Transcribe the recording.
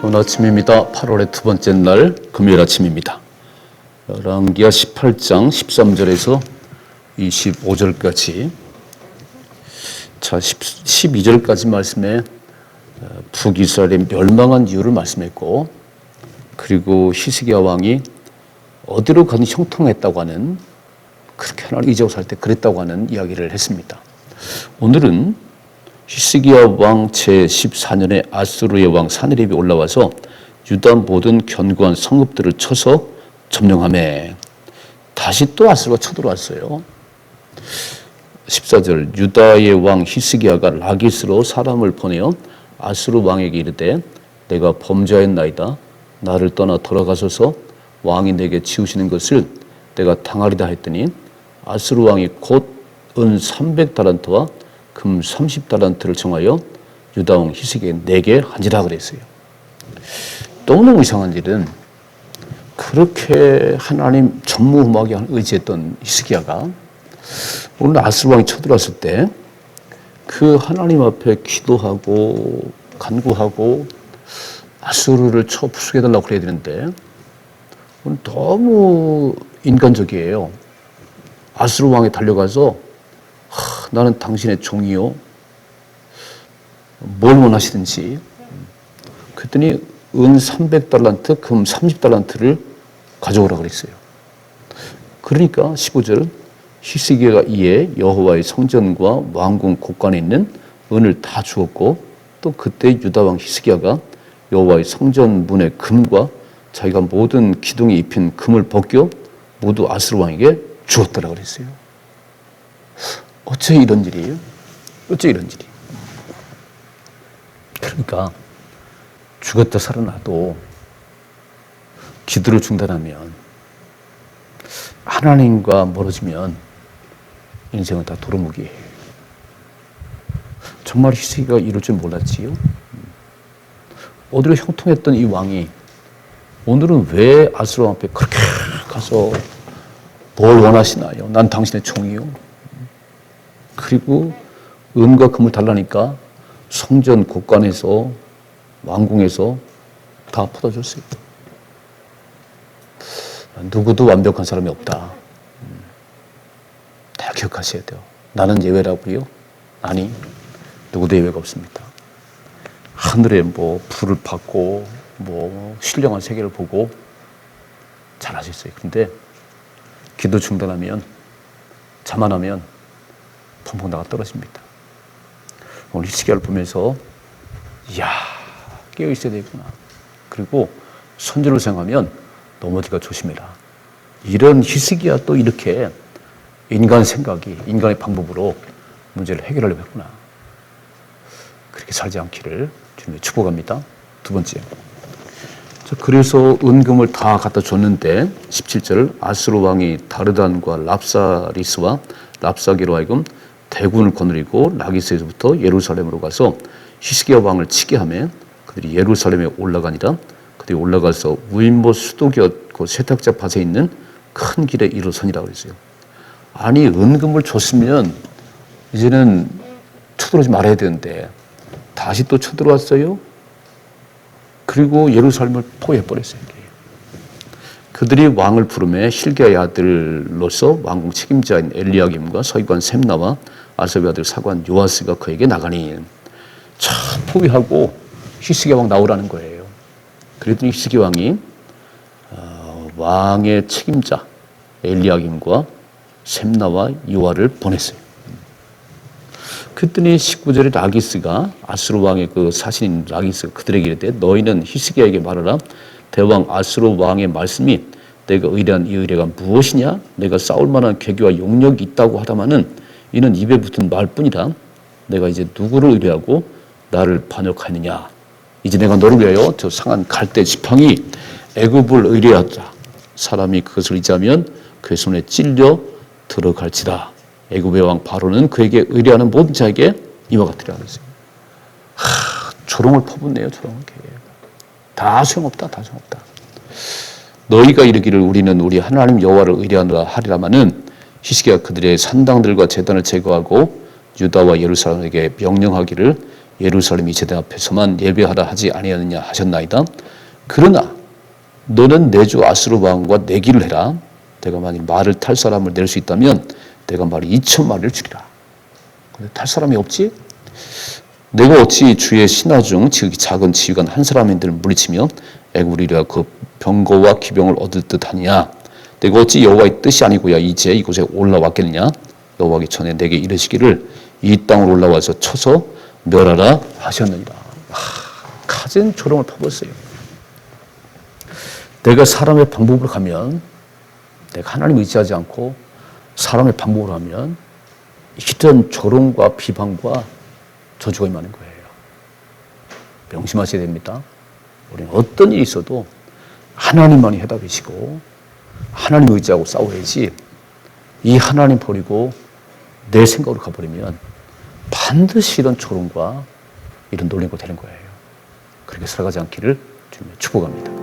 좋은 아침입니다. 8월의 두 번째 날 금요일 아침입니다. 열왕기하 18장 13절에서 25절까지 자 10, 12절까지 말씀에 어, 북이스라엘의 멸망한 이유를 말씀했고 그리고 히스기야 왕이 어디로 가든 형통했다고 하는 그렇게 하나님 이적을 살때 그랬다고 하는 이야기를 했습니다. 오늘은 히스기야 왕 제14년에 아수르의 왕 사느립이 올라와서 유다 모든 견고한 성읍들을 쳐서 점령함에 다시 또 아수르가 쳐들어왔어요. 14절 유다의 왕 히스기야가 라기스로 사람을 보내어 아수르 왕에게 이르되 내가 범죄하였나이다 나를 떠나 돌아가소서 왕이 내게 지우시는 것을 내가 당하리다 했더니 아수르 왕이 곧 은 300달란트와 금 30달란트를 정하여 유다 왕 히스기야에 내게 한지라 그랬어요. 너무너무 이상한 일은 그렇게 하나님 전무후무하게 의지했던 히스기야가 오늘 아스르 왕이 쳐들어왔을 때 그 하나님 앞에 기도하고 간구하고 아스르를 쳐 부수게 해달라고 그래야 되는데 오늘 너무 인간적이에요. 아스르 왕이 달려가서 하, 나는 당신의 종이요. 뭘 원하시든지. 그랬더니 은 300달란트, 금 30달란트를 가져오라 그랬어요. 그러니까 15절 히스기야가 이에 여호와의 성전과 왕궁 곳간에 있는 은을 다 주었고 또 그때 유다 왕 히스기야가 여호와의 성전 문의 금과 자기가 모든 기둥에 입힌 금을 벗겨 모두 아스르 왕에게 주었더라 그랬어요. 어째 이런 일이에요? 어째 이런 일이? 그러니까 죽었다 살아나도 기도를 중단하면 하나님과 멀어지면 인생은 다 도루묵이에요. 정말 희석이가 이럴 줄 몰랐지요. 어디로 형통했던 이 왕이 오늘은 왜 아스로 앞에 그렇게 가서 뭘 원하시나요? 난 당신의 종이요. 그리고 은과 금을 달라니까 성전 곳간에서 왕궁에서 다 퍼다줬어요. 누구도 완벽한 사람이 없다. 다 기억하셔야 돼요. 나는 예외라고요? 아니, 누구도 예외가 없습니다. 하늘에 뭐 불을 받고 뭐 신령한 세계를 보고 잘하셨어요. 근데 기도 중단하면 자만하면 나가 떨어집니다. 오늘 히스기야를 보면서 이야 깨어 있어야 되구나. 그리고 선전을 생각하면 넘어지가 조심해라. 이런 히스기야 또 이렇게 인간 생각이 인간의 방법으로 문제를 해결하려고 했구나. 그렇게 살지 않기를 주님의 축복합니다. 두 번째. 자, 그래서 은금을 다 갖다 줬는데 17절 아스로 왕이 다르단과 랍사리스와 랍사기로 하여금 대군을 거느리고 라기스에서부터 예루살렘으로 가서 히스기야 왕을 치게 하며 그들이 예루살렘에 올라가니라 그들이 올라가서 우인모 수도곁 그 세탁자 밭에 있는 큰 길에 이르서니라 그랬어요. 아니 은금을 줬으면 이제는 쳐들어오지 말아야 되는데 다시 또 쳐들어왔어요. 그리고 예루살렘을 포위해 버렸어요. 그들이 왕을 부르매 힐기야의 아들로서 왕궁 책임자인 엘리야김과 서기관 셈나와 아사비 아들 사관 요아스가 그에게 나가니 참 포위하고 히스기 왕 나오라는 거예요. 그랬더니 히스기 왕이 어, 왕의 책임자 엘리야김과 셈나와 요아를 보냈어요. 그랬더니 19절에 라기스가 아수르 왕의 그 사신인 라기스가 그들에게 이르되 너희는 히스기야에게 말하라 대왕 아수르 왕의 말씀이 내가 의뢰한 이 의뢰가 무엇이냐 내가 싸울 만한 계기와 용력이 있다고 하다마는 이는 입에 붙은 말뿐이다 내가 이제 누구를 의뢰하고 나를 반역하느냐 이제 내가 너를 위하여 저 상한 갈대 지팡이 애굽을 의뢰하자 사람이 그것을 잊으면 그의 손에 찔려 들어갈지라 애굽의 왕 바로는 그에게 의뢰하는 모든 자에게 이와 같으리라 그랬어요. 하, 조롱을 퍼붓네요, 조롱을. 다 소용없다, 다 소용없다. 너희가 이르기를 우리는 우리 하나님 여호와를 의뢰하노라 하리라마는 히스기야 그들의 산당들과 제단을 제거하고 유다와 예루살렘에게 명령하기를 예루살렘 이세대 앞에서만 예배하라 하지 아니하느냐 하셨나이다. 그러나 너는 내 주 아스르방과 내기를 해라. 내가 만약 말을 탈 사람을 낼 수 있다면 내가 말이 2천 마리를 주리라. 근데 탈 사람이 없지? 내가 어찌 주의 신하 중 지극히 작은 지휘관 한 사람인들을 물리치며 애구리라 그 병거와 기병을 얻을 듯하냐? 내가 어찌 여호와의 뜻이 아니고야 이제 이곳에 올라왔겠느냐? 여호와기 전에 내게 이르시기를 이 땅으로 올라와서 쳐서 멸하라 하셨느니라. 하, 가진 조롱을 퍼붓어요. 내가 사람의 방법으로 가면 내가 하나님 의지하지 않고 사람의 방법으로 하면 이런 조롱과 비방과 저주가 임하는 거예요. 명심하셔야 됩니다. 우리는 어떤 일이 있어도 하나님만이 해답이시고 하나님 의지하고 싸워야지 이 하나님 버리고 내 생각으로 가버리면 반드시 이런 조롱과 이런 놀림과 되는 거예요. 그렇게 살아가지 않기를 주님 축복합니다.